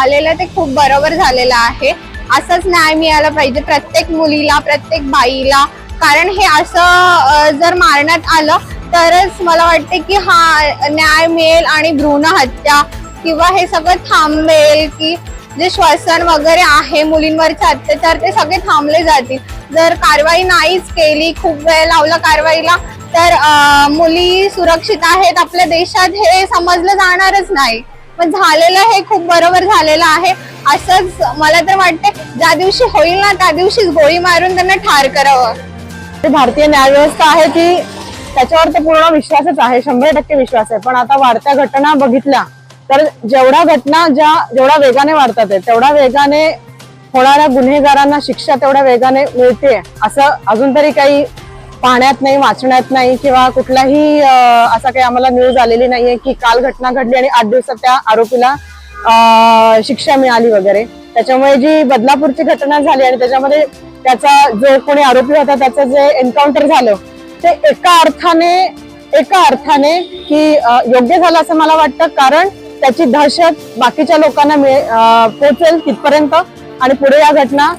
झालेलं ते खूप बरोबर झालेलं आहे. असंच न्याय मिळाला पाहिजे प्रत्येक मुलीला प्रत्येक बाईला. कारण हे असं जर मारण्यात आलं तरच मला वाटते की हा न्याय मिळेल आणि भ्रूण हत्या किंवा हे सगळं थांबेल की जे श्वसन वगैरे आहे मुलींवरचे अत्याचार ते सगळे थांबले जातील. जर कारवाई नाहीच केली खूप वेळ लावला कारवाईला तर मुली सुरक्षित आहेत. आपल्या देशात हे समजलं जाणारच नाही. पण झालेलं हे खूप बरोबर झालेलं आहे. असंच मला तर वाटते ज्या दिवशी होईल ना त्या दिवशीच गोळी मारून त्यांना ठार करावं. भारतीय न्यायव्यवस्था आहे ती त्याच्यावर तर पूर्ण विश्वासच आहे शंभर टक्के विश्वास आहे. पण आता वाढत्या घटना बघितल्या तर जेवढ्या घटना ज्या जेवढ्या वेगाने वाढतात आहे, तेवढ्या वेगाने होणाऱ्या गुन्हेगारांना शिक्षा तेवढ्या वेगाने मिळते असं अजून तरी काही पाहण्यात नाही वाचण्यात नाही किंवा कुठलाही असा काही आम्हाला न्यूज आलेली नाहीये की काल घटना घडली आणि आठ दिवसात त्या आरोपीला शिक्षा मिळाली वगैरे. त्याच्यामुळे जी बदलापूरची घटना झाली आणि त्याच्यामध्ये त्याचा जो कोणी आरोपी होता त्याचं जे एन्काउंटर झालं ते एका अर्थाने एका अर्थाने की योग्य झालं असं मला वाटतं. कारण त्याची दहशत बाकीच्या लोकांना मिळे- पोचेल तिथपर्यंत आणि पुढे या घटना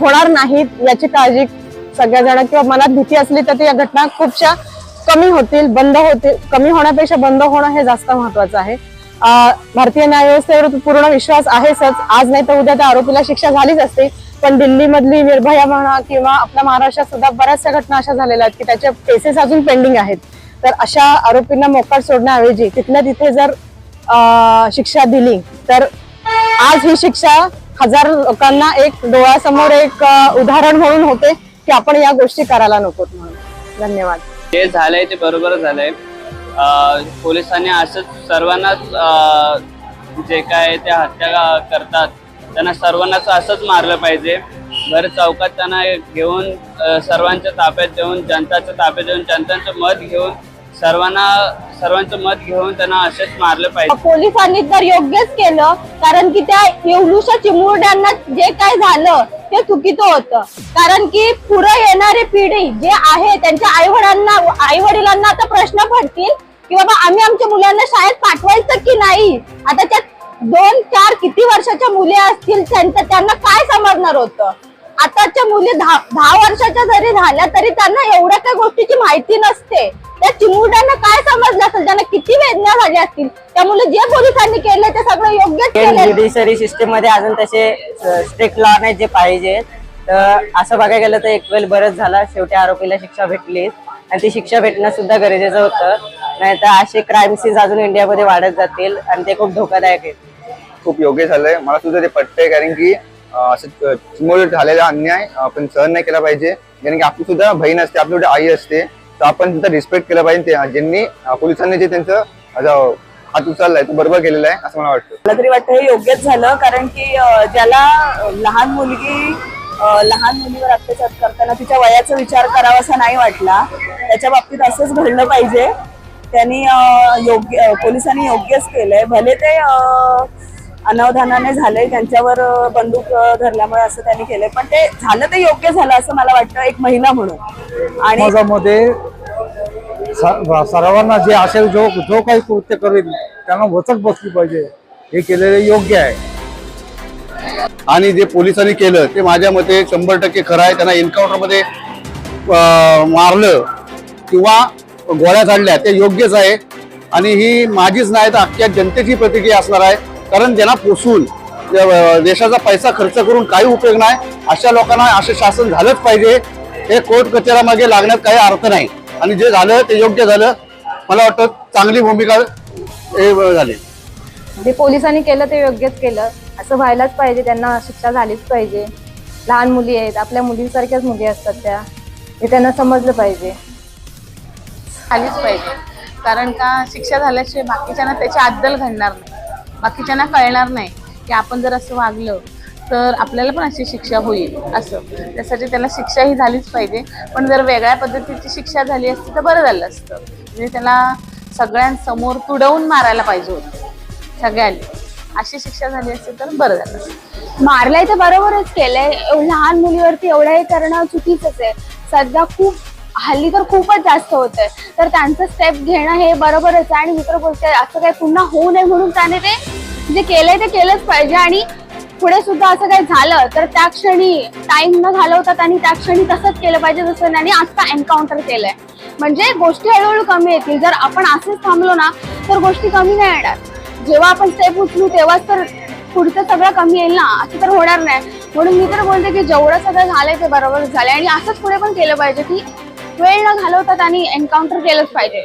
होणार नाहीत याची काळजी सगळ्याजण किंवा मनात भीती असली तर या घटना खूपशा कमी होतील बंद होतील. कमी होण्यापेक्षा बंद होणं हे जास्त महत्वाचं आहे. भारतीय न्यायव्यवस्थेवर पूर्ण विश्वास आहेच आज नाही तर उद्या त्या आरोपीला शिक्षा झालीच असते. पण दिल्लीमधली निर्भया म्हणा किंवा आपल्या महाराष्ट्रात सुद्धा बऱ्याचशा घटना अशा झालेल्या आहेत की त्याच्या केसेस अजून पेंडिंग आहेत. तर अशा आरोपींना मोकाट सोडण्याऐवजी तिथल्या तिथे जर शिक्षा दिली तर आज ही शिक्षा हजार लोकांना एक डोळ्यासमोर एक उदाहरण म्हणून होते. की आपण या गोष्टी करायला नकोत म्हणून. धन्यवाद. जे झालंय ते बरोबर झालंय. पोलिसांनी असंच सर्वांनाच जे काय ते हत्या करतात त्यांना सर्वांनाच असंच मारलं पाहिजे. भर चौकात त्यांना घेऊन सर्वांच्या ताब्यात देऊन जनताच्या ताब्यात देऊन जनतांचं मत घेऊन सर्वांना सर्वांचं मत घेऊन त्यांना असेच मारलं पाहिजे. पोलिसांनी तर योग्यच केलं कारण की त्या येवलूच्या चिमुरड्यांना जे काय झालं ते चुकीचं होतं. कारण की पुढे येणारी पिढी जे आहे त्यांच्या आई वडिलांना आई वडिलांना आता प्रश्न पडतील की बाबा आम्ही आमच्या मुलांना शाळेत पाठवायचं की नाही? आता त्या दोन चार किती वर्षाच्या मुली असतील त्यांचं त्यांना काय समजणार होतं? आताच्या मुली दहा दहा वर्षाच्या जरी झाल्या तरी त्यांना एवढ्या काही गोष्टीची माहिती नसते. त्या चिमुरड्या समजलं असेल त्यांना किती वेदना झाल्या असतील. त्यामुळे जे पोलिसांनी केलं ते सगळं योग्यच केलं ज्युडिशरी सिस्टममध्ये अजून तसे स्ट्रिक्ट लॉ नाही जे पाहिजे. तर असं बघायला गेलं तर एक वेळ बरंच झाला. शेवटी आरोपीला शिक्षा भेटली. आणि ती शिक्षा भेटणं सुद्धा गरजेचं होतं. नाहीतर असे क्राईम सीज अजून इंडियामध्ये वाढत जातील आणि ते खूप धोकादायक आहेत. खूप योग्य झालंय. मला सुद्धा ते पटतंय कारण की असं चिमोल झालेला अन्याय आपण सहन नाही केला पाहिजे. कारण की आपली सुद्धा बहीण असते आपली आई असते. तर आपण सुद्धा रिस्पेक्ट केलं पाहिजे ते- ज्यांनी पोलिसांनी जे त्यांचं हात उचललाय तो बरोबर केलेला आहे असं मला वाटतं. मला तरी वाटतं हे योग्यच झालं कारण की ज्याला लहान मुलगी लहान मुलीवर अत्याचार करताना तिच्या वयाचा विचार करावा असा नाही वाटला. त्याच्या बाबतीत असंच घडलं पाहिजे. त्यांनी योग्य पोलिसांनी योग्यच केलंय. भले ते अनावधानाने झालंय त्यांच्यावर बंदूक धरल्यामुळे असं त्यांनी केलंय पण ते झालं ते योग्य झालं असं मला वाटतं एक महिला म्हणून. आणि सर्वांना जे असेल जो जो काही कृत्य करेल त्यांना वचक बसली पाहिजे. हे केलेले योग्य आहे. आणि जे पोलिसांनी केलं ते माझ्या मते शंभर टक्के खरं आहे. त्यांना एन्काउंटरमध्ये मारलं किंवा गोळ्या झाडल्या ते योग्यच आहे. आणि ही माझीच नाही तर अख्ख्या जनतेची प्रतिक्रिया असणार आहे. कारण ज्यांना पोसून देशाचा पैसा खर्च करून काही उपयोग नाही अशा लोकांना असे शासन झालंच पाहिजे. हे कोर्ट कचेऱ्यामागे लागण्यात काही अर्थ नाही. आणि जे झालं ते योग्य झालं. मला वाटतं चांगली भूमिका हे झाली. जे पोलिसांनी केलं ते योग्यच केलं. असं व्हायलाच पाहिजे त्यांना शिक्षा झालीच पाहिजे. लहान मुली आहेत आपल्या मुलींसारख्याच मुली असतात त्या. हे त्यांना समजलं पाहिजे. आलीच पाहिजे. कारण का शिक्षा झाल्याशिवाय बाकीच्यांना त्याची अद्दल घडणार नाही. बाकीच्यांना कळणार नाही की आपण जर असं वागलं तर आपल्याला पण अशी शिक्षा होईल असं. त्यासाठी त्याला शिक्षा ही झालीच पाहिजे. पण जर वेगळ्या पद्धतीची शिक्षा झाली असती तर बरं झालं असतं. म्हणजे त्याला सगळ्यांसमोर तुडवून मारायला पाहिजे होतं सगळ्यांनी. अशी शिक्षा झाली असती तर बरं झालं असतं. मारलंय तर बरोबरच केलंय. लहान मुलीवरती एवढं हे करणं चुकीचंच आहे. सध्या खूप हल्ली तर खूपच जास्त होत आहे तर त्यांचं स्टेप घेणं हे बरोबरच आहे. आणि मित्र गोष्ट असं काही पुन्हा होऊ नये म्हणून त्याने ते जे केलंय ते केलंच पाहिजे. आणि पुढे सुद्धा असं काही झालं तर त्या क्षणी टाइम न घालवता त्यांनी त्या क्षणी तसंच केलं पाहिजे जसं त्यांनी आता एन्काउंटर केलंय. म्हणजे गोष्टी हळूहळू कमी येतील. जर आपण असेच थांबलो ना तर गोष्टी कमी नाही येणार. जेव्हा आपण स्टेप उचलू तेव्हाच तर पुढचं सगळं कमी येईल ना. असं तर होणार नाही. म्हणून मी तर बोलते की जेवढं सगळं झालंय ते बरोबर झालंय. आणि असंच पुढे पण केलं पाहिजे की वेळ न घालवता त्यांनी एन्काउंटर केलंच पाहिजे.